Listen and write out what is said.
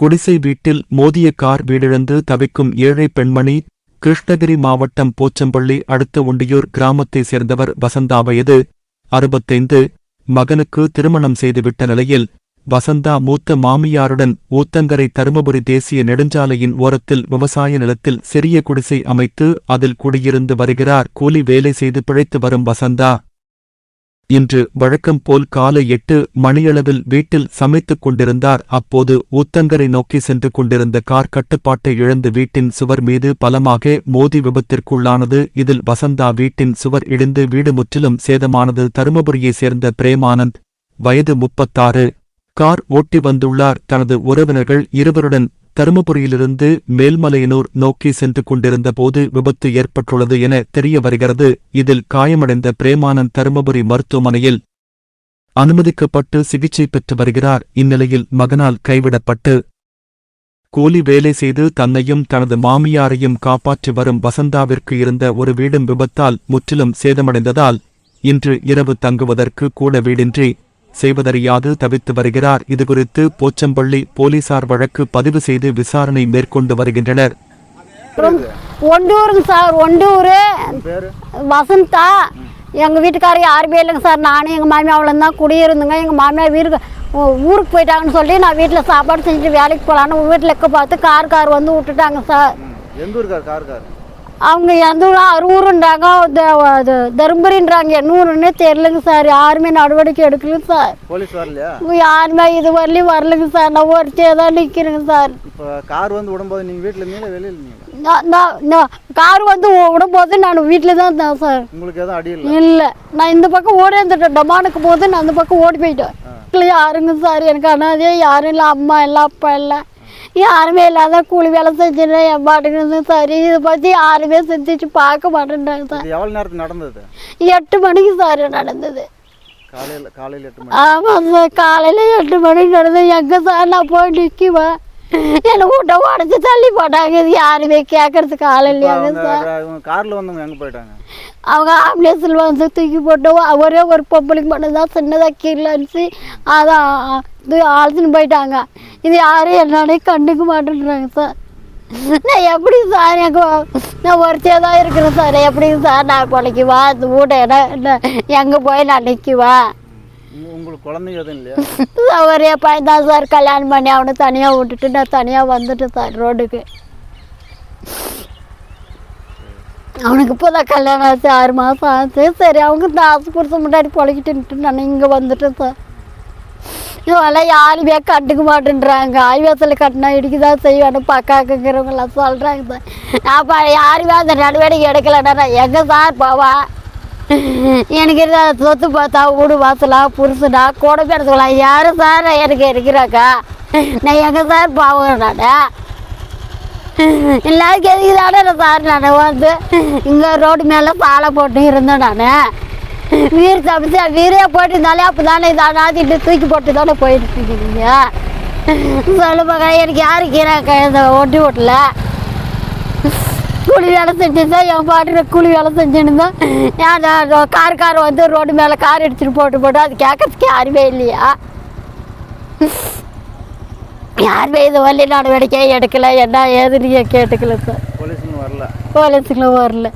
குடிசை வீட்டில் மோதிய கார் வீடிழந்து தவிக்கும் ஏழை பெண்மணி கிருஷ்ணகிரி மாவட்டம் போச்சம்பள்ளி அடுத்த ஒண்டியூர் கிராமத்தைச் சேர்ந்தவர் வசந்தா வயது அறுபத்தைந்து மகனுக்கு திருமணம் செய்துவிட்ட நிலையில் வசந்தா மூத்த மாமியாருடன் ஊத்தங்கரை தருமபுரி தேசிய நெடுஞ்சாலையின் ஓரத்தில் விவசாய நிலத்தில் சிறிய குடிசை அமைத்து அதில் குடியிருந்து வருகிறார். கூலி வேலை செய்து பிழைத்து வரும் வசந்தா இன்று வழக்கம் போல் காலை எட்டு மணியளவில் வீட்டில் சமைத்துக் கொண்டிருந்தார். அப்போது ஊத்தங்கரை நோக்கி சென்று கொண்டிருந்த கார் கட்டுப்பாட்டை இழந்து வீட்டின் சுவர் மீது பலமாக மோதி விபத்திற்குள்ளானது. இதில் வசந்தா வீட்டின் சுவர் இடிந்து வீடு முற்றிலும் சேதமானது. தருமபுரியைச் சேர்ந்த பிரேமானந்த் வயது முப்பத்தாறு கார் ஓட்டி வந்துள்ளார். தனது உறவினர்கள் இருவருடன் தருமபுரியிலிருந்து மேல்மலையனூர் நோக்கி சென்று கொண்டிருந்த போது விபத்து ஏற்பட்டுள்ளது என தெரிய வருகிறது. இதில் காயமடைந்த பிரேமானந்த் தருமபுரி மருத்துவமனையில் அனுமதிக்கப்பட்டு சிகிச்சை பெற்று வருகிறார். இந்நிலையில் மகனால் கைவிடப்பட்டு கூலி வேலை செய்து தன்னையும் தனது மாமியாரையும் காப்பாற்றி வரும் வசந்தாவிற்கு இருந்த ஒரு வீடும் விபத்தால் முற்றிலும் சேதமடைந்ததால் இன்று இரவு தங்குவதற்கு கூட வீடின்றி செய்வதறியாது தவித்து வருகிறார். இதுகுறித்து போச்சம்பள்ளி போலீசார் வழக்கு பதிவு செய்து விசாரணை மேற்கொண்டு வருகின்றனர். ஒண்டூருங்க சார் ஒண்டூர். பேர் வசந்தா எங்கள் வீட்டுக்காரர் யாருமே இல்லைங்க சார். நானும் எங்கள் மாமியாவில் தான் குடியிருந்துங்க. எங்கள் மாமியார் வீருக்கு ஊ- ஊருக்கு போயிட்டாங்கன்னு சொல்லி நான் வீட்டில் சாப்பாடு செஞ்சுட்டு வேலைக்கு போகலான்னு வீட்டில் இருக்க பார்த்து கார் கார் வந்து விட்டுட்டாங்க சார். எந்த ஊருக்கார் கார் கார்? அவங்க எந்த ஊரா அரூருன்றாங்க த- அது தருமபுரின்றாங்க. ஊருன்னே தெரிலங்க சார். யாருமே நடவடிக்கை எடுக்கலைங்க சார். போலீஸ் வரலையா? யாருமே இது வரலையும் வரலைங்க சார். நான் ஒருத்தையே தான் நிற்கிறேங்க சார். கார் வந்து விடும்போது நீங்கள் வீட்டில் இருந்தீங்களா வெளியில் கார் வந்து விடும்போது நான் வீட்டில் தான் இருந்தேன் சார். உங்களுக்கு எதுவும் அடி இல்லை? இல்லை. நான் இந்த பக்கம் ஓடி வந்துட்டேன். டமானுக்கு போது நான் அந்த பக்கம் ஓடி போயிட்டேன். யாருங்க சார்? எனக்கு அனாதே யாரும் இல்லை. அம்மா இல்லை அப்பா இல்லை. யாருமே இல்லாத கூலி வேலை செஞ்சுட்டு என் பாட்டுக்கு சார் இதை பற்றி யாருமே சிந்திச்சு பார்க்க மாட்டேன்றாங்க சார். எவ்வளோ நேரத்துக்கு நடந்தது? எட்டு மணிக்கு சார் நடந்தது. காலையில் காலையில் எட்டு மணி. ஆமாம் சார் காலையில் எட்டு மணிக்கு நடந்தது. எங்கே சார் நான் போய் நிற்குவேன் என்னை வீட்டை உடச்சி தள்ளி போட்டாங்க. இது யாருமே கேட்கறதுக்கு ஆள் இல்லையாங்க சார் காரில் வந்தவங்க எங்கே போயிட்டாங்க? அவங்க ஆம்புலன்ஸில் வந்து தூக்கி போட்டு ஒரே ஒரு பொம்பளைக்கு மட்டும்தான் சின்னதாக கீழே அடிச்சு அதான் அழைச்சின்னு போயிட்டாங்க. இது யாரும் என்னன்னே கண்டுக்க மாட்டேன்றாங்க சார். நான் எப்படி சார் எனக்கு நான் ஒருத்தையாக தான் இருக்கிறேன் சார். எப்படி சார் நான் குலைக்குவா இந்த வீட்டை என்ன எங்கே போய் நான் நிற்குவா உங்க- உங்களுக்கு குழந்தைங்க எதுவும் இல்லையா? சார் ஒரே பையன் தான் சார் கல்யாணம் பண்ணி அவனை தனியாக விட்டுட்டு நான் தனியாக வந்துட்டேன் சார் ரோடுக்கு அவனுக்கு இப்போ தான் கல்யாணம் ஆச்சு ஆறு மாதம் ஆச்சு. சரி அவங்க இந்த ஆசை புரிச முன்னாடி பொழைக்கிட்டு நான் இங்கே வந்துட்டேன் சார். இதெல்லாம் யாருமே கட்டுக்க மாட்டேன்றாங்க. ஆய்வாசத்தில் கட்டினா இடிக்குதான் செய்வேன் பக்காக்குங்கிறவங்களாம் சொல்கிறாங்க சார். அப்போ யாருமே அந்த நடவடிக்கை எடுக்கலைன்னா நான் எங்கே சார் போவா எனக்கு இருந்த சொத்து பார்த்தா வீடு வாசலா புருஷனா கூட பேரத்துக்கலாம் யாரும் சார் எனக்கு இருக்கிறாக்கா? நான் எங்கே சார் பாவம் நான்? எல்லாருக்கும் எதுக்கு சார் நான் வந்து இங்கே ரோடு மேலே சாலை போட்டு இருந்தேன் நான். வீர் சமைச்சு வீரே போட்டு இருந்தாலே அப்போ தானே இதை நாத்திட்டு தூக்கி போட்டு தானே போயிட்டு இருக்கீங்க சொல்லுவாங்க எனக்கு யார் கீராக்கா இந்த ஒட்டி வீட்டில் கூலி வேலை செஞ்சு என் பாட்டுல கூலி வேலை செஞ்சுருந்தோம் தான் ஏன் கார் கார் வந்து ரோடு மேலே கார் அடிச்சுட்டு போட்டு போட்டு அது கேட்கறதுக்கு யாருமே இல்லையா? யாருமே இது வள்ளி நடவடிக்கை எடுக்கல. என்ன ஏதுன்னு கேட்டுக்கல சார் போலீஸுங்களும் வரல. போலீஸுங்களும் வரல.